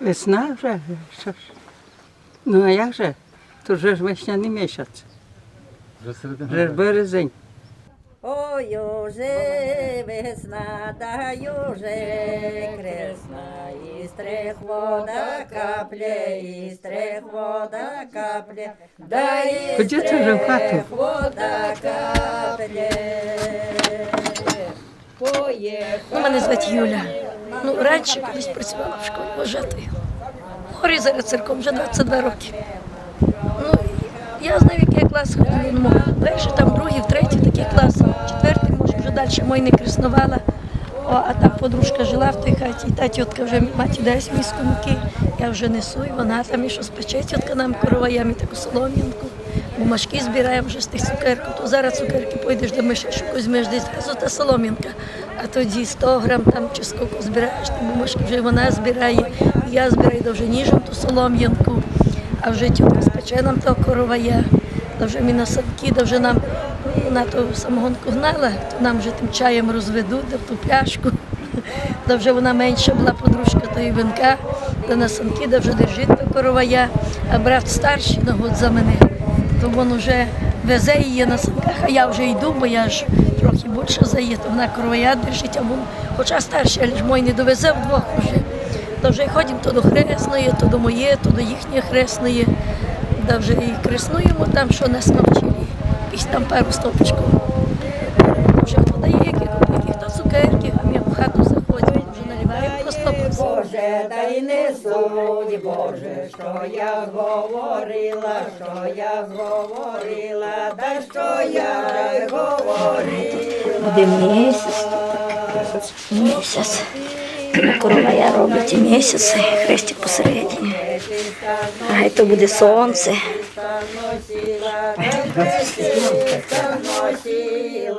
Весна вже, що ж. Ну а як же? То вже ж весняний місяць, Вже середина. вже ж березень. Ой, уже весна, да уже кресна, і стрих вода капля, і стрих вода капля, да хату. стрих вода капля. Поїхали. Ну, мене звати Юля. Ну, раніше колись працювала в школі вважатою. Горі зараз церком вже 22 роки. Ну, я знаю, який клас ходила. Ну, перший, там, другий, третій такий клас, четвертий, може, вже далі мой не кресновала. О, а там подружка жила в той хаті, і та тітка вже маті дасть міску муки, я вже несу, і вона там і щось пече, тітка нам короваєм і таку солом'янку. Бумажки збираємо вже з тих цукерок, то зараз цукерки пойдеш до мишечку, візьмеш десь зразу та солом'янка, а тоді 100 грам там чи скільки збираєш, ті бумажки вже вона збирає, я збираю то вже ніжем ту солом'янку, а вже тітка спече нам того коровая, то вже ми на садки, то вже нам на ту самогонку гнала, то нам вже тим чаєм розведуть, ту пляшку. Да вже вона менша була подружка тої винка, да на санки, да вже держить до коровая, а брат старший на год за мене, то він вже везе її на санках, а я вже йду, бо я ж трохи більше за вона кровоя держить, а він, хоча старший, але ж мой не довезе вдвох уже. То вже ходимо то до хресної, то до моєї, то до їхньої хресної. Да вже і креснуємо там, що нас навчили. Якісь там пару стопочків. Вже подає, які купить, хто цукерки, а ми в хату заходимо, вже наливаємо по стопці. Боже, дай не судь, Боже, що я говорила, що я говорила, да що я говорила. Буде місяць, місяць. Корова я робить місяць, хрестик посередині. А то буде сонце. І в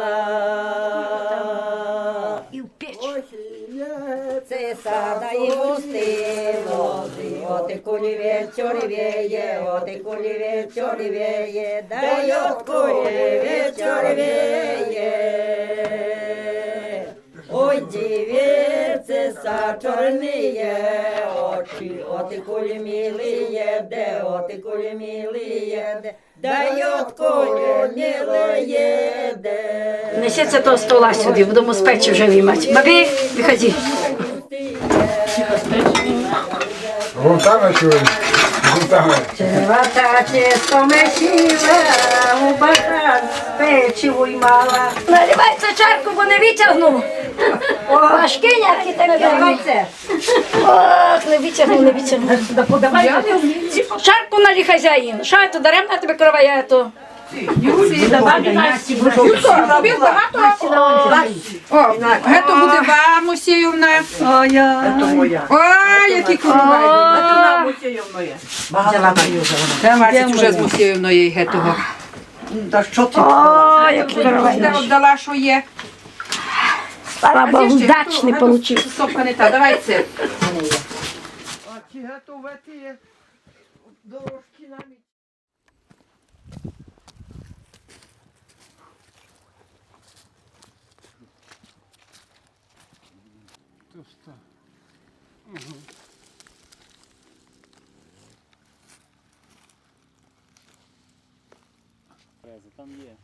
Це сада і густило, от і кулі вечор віє, от і кулі вечор віє, дай от кулі вечор віє. Ой, дівіце, са чорніє очі, от і кулі миліє, де, от і кулі миліє, де, дай от кулі миліє, де. Несеться того стола сюди, будемо з печі вже виймати. Бабі, виходи. Гуртами чули. Гуртами. Червата тесто месила, у бахан печиво й мала. Наливай цю чарку, бо не витягну. Важкі які такі. Ох, не витягну, не витягну. Чарку налі хазяїн. Що то даремна тебе корова я то? Гето буде вам, Мусіївна. О, я. Ой, які коровай. Де Марсить вже з Мусіївною гетого. О, які корова. Де віддала, що є. Слава Богу, удачний получив. Сопка не та, давай це. Там є.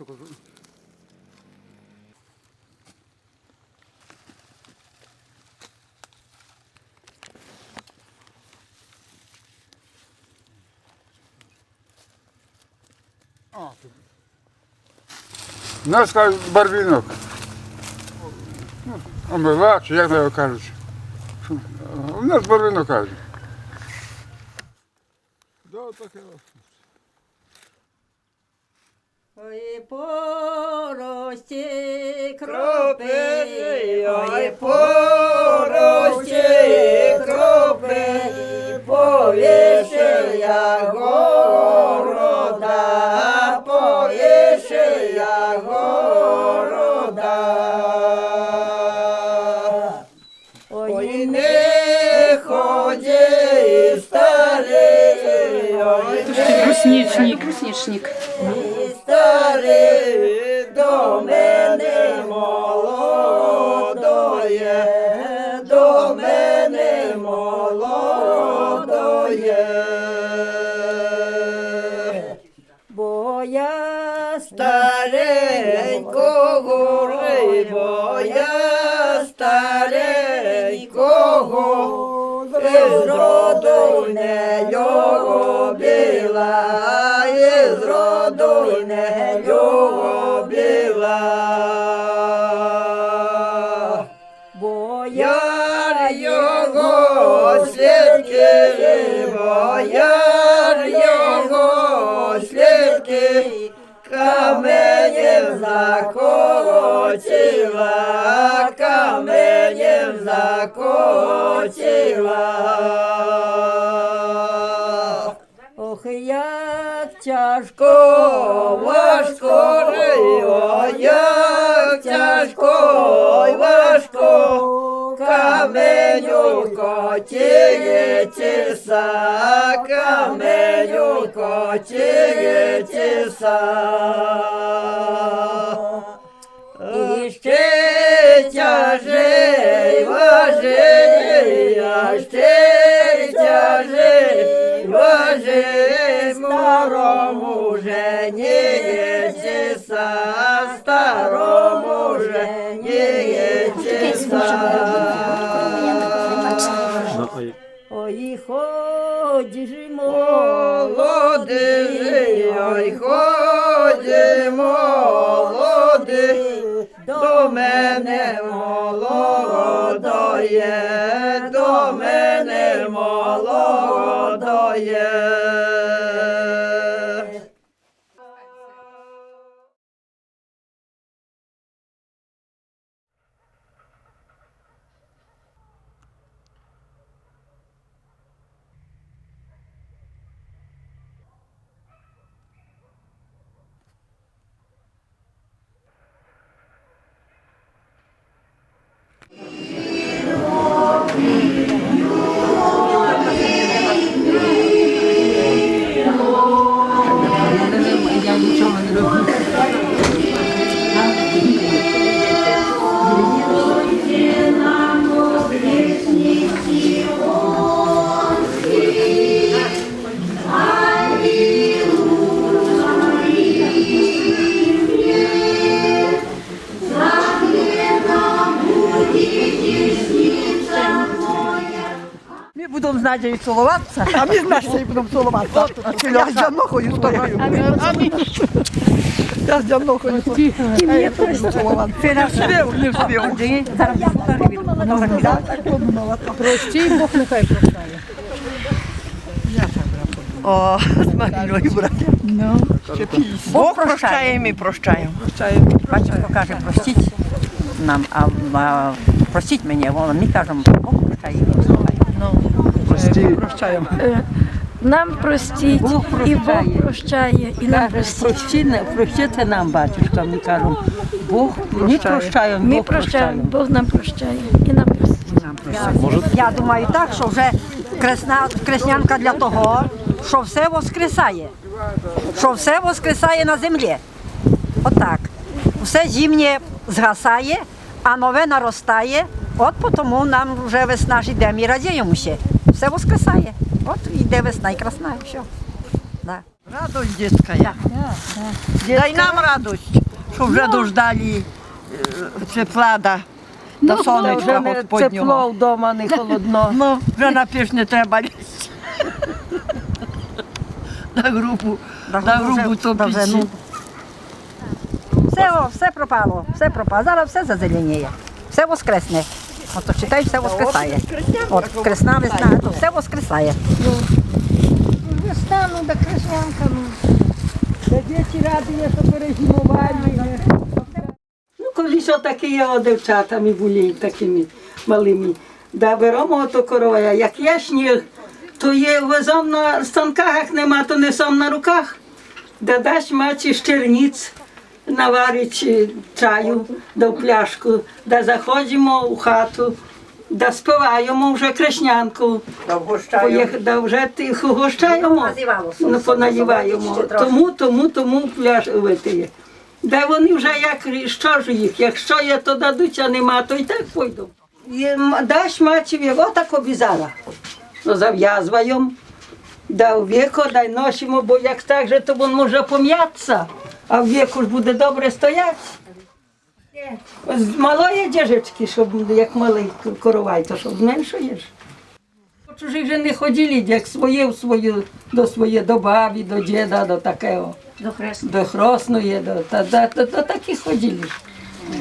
У нас кажуть барвінок. Омива, чи як його кажуть. У нас барвінок кажуть. Да, таке. Ой, порості кропи, ой, порості Бруснічник. Бруснічник. Старий до мене молодоє, до мене молодоє. Бо я старенького, бо я старенького, з роду не любила, із роду не любила. Бо я його слідки, бо я його слідки, каменем закотила, каменем закотила. Ох, як тяжко, важко, о, як тяжко, важко, каменю котіється, каменю котіється. Молодоє, до мене молодоє. З Надією цілуватися, а ми з Настею будемо цілуватися. Я з Джанохою стою. Я з Джанохою стою. Не встиг. Простій, Бог нехай прощає. О, з Маріною, браття. Бог прощає, і ми прощаємо. Батюшко каже, простіть нам, а, простіть мені, ми кажемо, Бог прощає, і ми прощаємо. Прощаємо. Нам простіть, Бог і Бог прощає. і нам простіть. прости, простите нам, батюшка, ми кажемо. Бог, ми прощаємо, Ми Бог прощаємо, прощає. Бог нам прощає, і нам простіть. Я думаю так, що вже кресна, креснянка для того, що все воскресає. Що все воскресає на землі. Отак. Все зимнє згасає, а нове наростає. От тому нам вже весна ж йде, ми радіємося. Все воскресає. От йде весна і красна, і все. Да. Радость детская. Дай нам радость, що вже дождали е, тепла да, до сонечка Господнього. вдома, не холодно. Ну, вже на піч не треба лізти. На грубу, Да, на грубу да, вже, ну. Все, все пропало, все пропало. Зараз все зазеленіє, все воскресне. То читай, все воскресає. От кресна весна, то все воскресає. Стану до Краснянка, ну. Ну, колись отакі о дівчатами були такими малими. Да беремо ото короя, як є сніг, то є везом на станках, як нема, то несом на руках. Да дасть маці щерниць, наварить чаю до пляшку, да заходимо у хату, Да співаємо вже креснянку. Да вже тих угощаємо. Ну, поналиваємо. Тому, тому, тому пляж витиє. Да вони вже як, що ж їх, якщо є, то дадуть, а нема, то і так пойду. Даш мачеві, отак обізала. Ну, зав'язуємо. Да у віку дай носимо, бо як так же, то він може пом'ятися, а в віку ж буде добре стояти. З малої діжечки, щоб як малий коровай, то щоб зменшуєш. Чужих же не ходили, як своє в свою, до своєї до бабі, до діда, до такого. До хресної. До хресної, до, та, та, та, до таких ходили.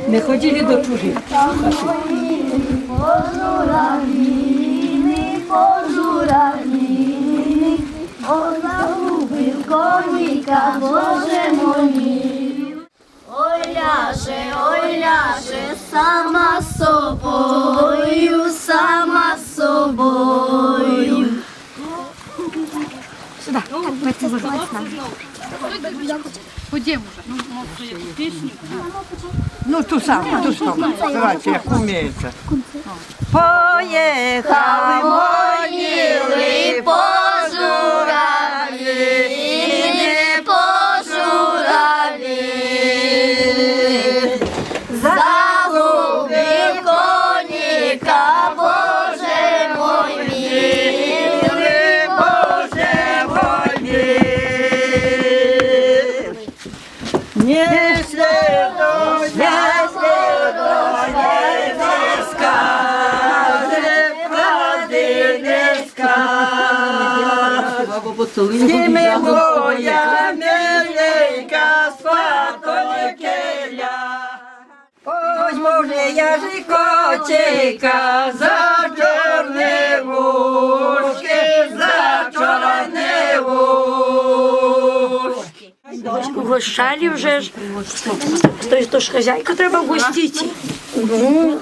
Не ходили до чужих. Пожуравліни, он загубив коніка, Боже молів. Ой ляже, ой ляже, сама собою, сама собою. Ну, ту саму, ту саму. Давайте, як умієте. Поїхали Поїли пожуравліни, Не слідо, не слідо, не скаже, правди. Ось може я ж котика за чорне вушки, Угощали вже ж. То, то ж хазяйку треба вгостити. Ну,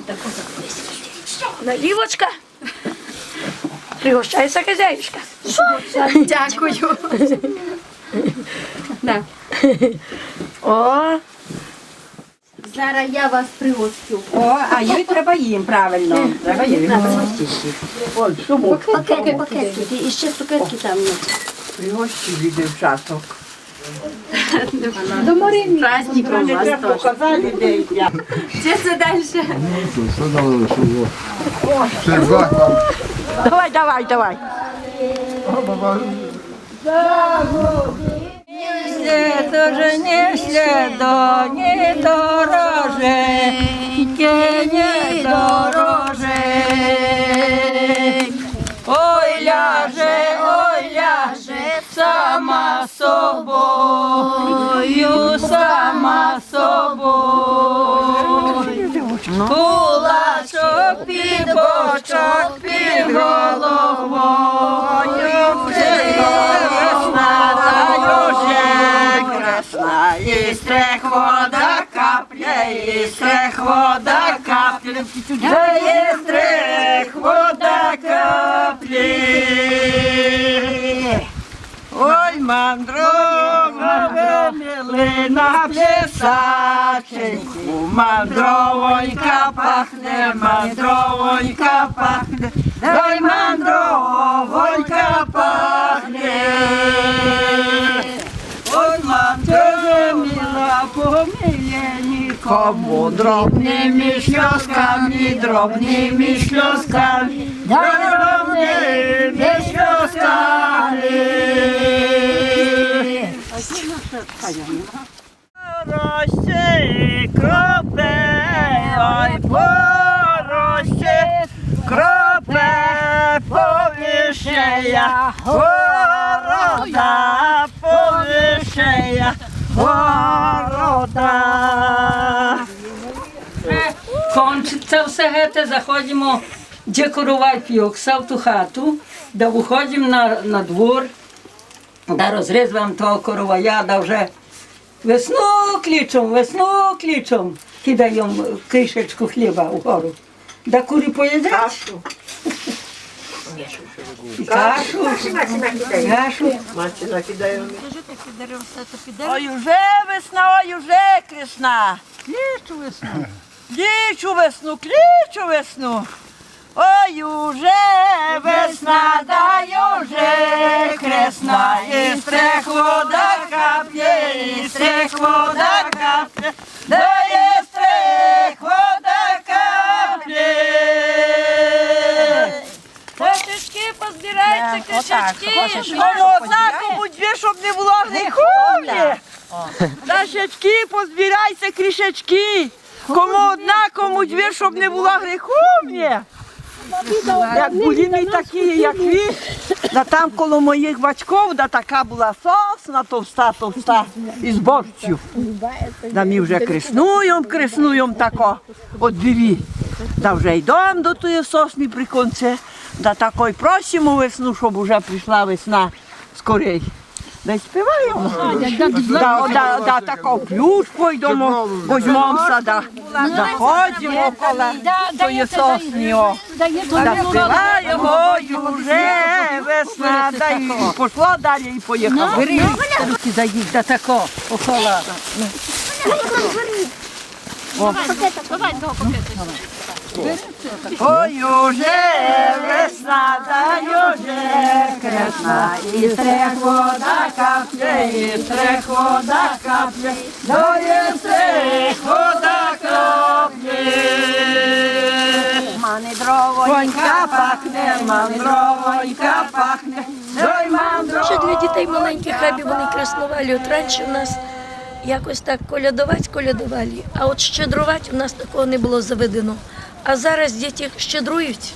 Наливочка. Пригощайся, хазяюшка. Дякую. О, Зараз я вас пригощу. О, а їй треба їм, правильно. Треба їм. Пакети, пакетики. І ще цукерки там є. Пригощі від дівчаток. Праздником вас. Чи це далі? Що дали, що було? Давай, давай, давай. Не тоже не следо, не дороже, не дороже. Ой, ляже, сама собою, сама собою. Кулачок під бочок, під головою, весна дає красна, і стрех вода капля, і стрех вода капля, дає стрех вода каплі. Ой, мандро, милина плясаченьку, мандровонька пахне, мандровонька пахне, ой, мандровонька пахне. Ой, pomyje nikomu drobnymi śląskami, drobnymi śląskami, drobnymi śląskami. Poroście i kropę, oj poroście kropę, powiesz ja, choroda, powiesz ja. Города. Кончиться все гете, заходимо декорувати п'юкса в ту хату, да виходимо на, на двор, да розрізуємо того коровая, да вже весну клічем, весну клічем, кидаємо кришечку хліба вгору. Да курі поїдять. Кашу. Кашу. Кашу. Ой, уже весна, ой, уже крісна. Клічу весну. Клічу весну, клічу. Ой, уже весна, да уже кресна, і стрех вода капє, і стрех вода капє, кошечки. Кому одна, кому дві, щоб не було гріховні. Дашечки, позбирайся, крішечки. Кому одна, кому дві, щоб не було гріховні. Як були ми такі, як ви, да там коло моїх батьків, да така була сосна товста, товста, із борщів. Да ми вже креснуєм, креснуєм тако, от диві. Да вже йдемо до тої сосни при конці, да тако й просимо весну, щоб вже прийшла весна скорей. Й співаємо. Да, да, да, тако плюш пойдемо, возьмемося, да, да ходимо коло тої сосни, о. Да співаємо, й уже весна, да й пошло далі і поїхало. Руки заїдь, да тако, охола. Ой, уже весна, да уже кресна, і стрех вода капля, і стрех вода капля, да є стрех вода капля. Манедровонька пахне, мандровонька пахне, ой, мандро. Ще для дітей маленьких хабі вони краснували. От раніше в нас якось так колядувати, колядували, а от щедрувати у нас такого не було заведено. А зараз діти щедрують.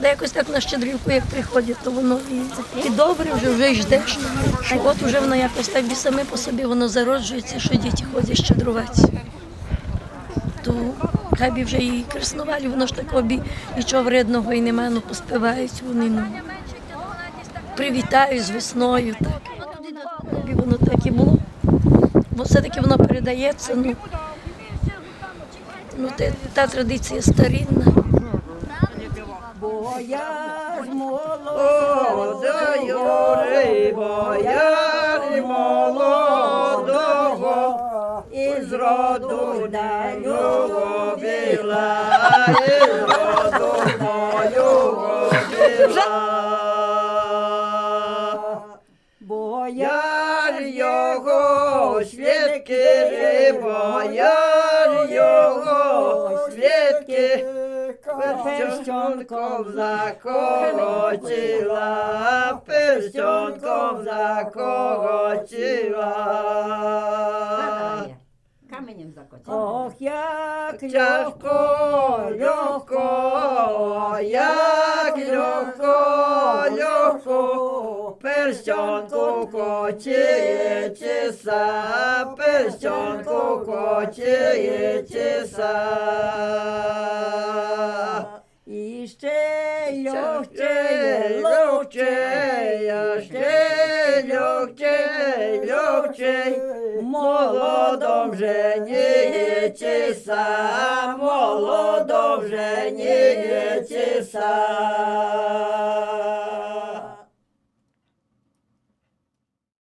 Да якось так на щедрівку, як приходять, то воно і, і добре вже, вже й ждеш. От вже воно якось так саме по собі воно зароджується, що діти ходять щедрувати. То хай би вже і краснували, воно ж такого бі нічого вредного і немає, ну поспівають вони. Ну привітаю з весною. Так. Воно так і було. Бо все-таки воно передається. Ну, ну те, та традиція старинна. Бояр молодою ри, бояр молодого, із роду на нього біла, із роду на нього біла. Бояр його свідки, бояр перстенком заколотила, перстенком заколотила. Каменем закотили. Ох, як тяжко, легко, як легко, легко, перстенку котіється, перстенку котіється. І ще легче, легче, ще легче, легче, молодом женіться, молодом женіться.